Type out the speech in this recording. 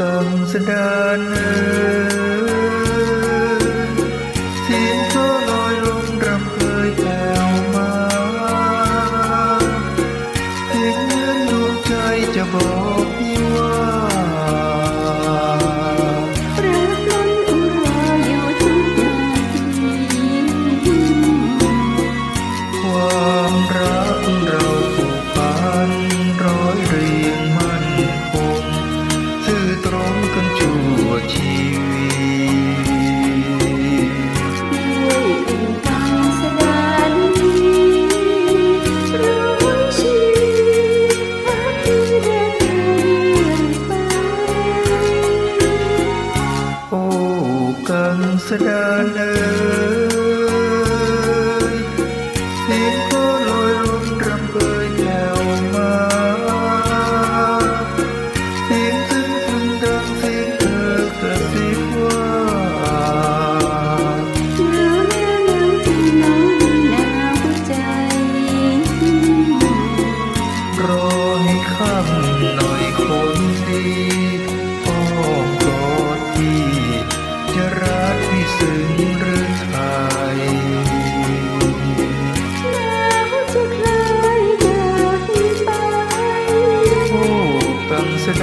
ตนสดานเอ กังสดาเอ่ยเสียงก็ลอยลมรำเบยแถวมาเสียงซึ้งดังสีเธอกะซิบว่าหนาวหนาวหนาวจนน้องหนาหัวใจ รอให้ค่ำหน่อยคนดี 其实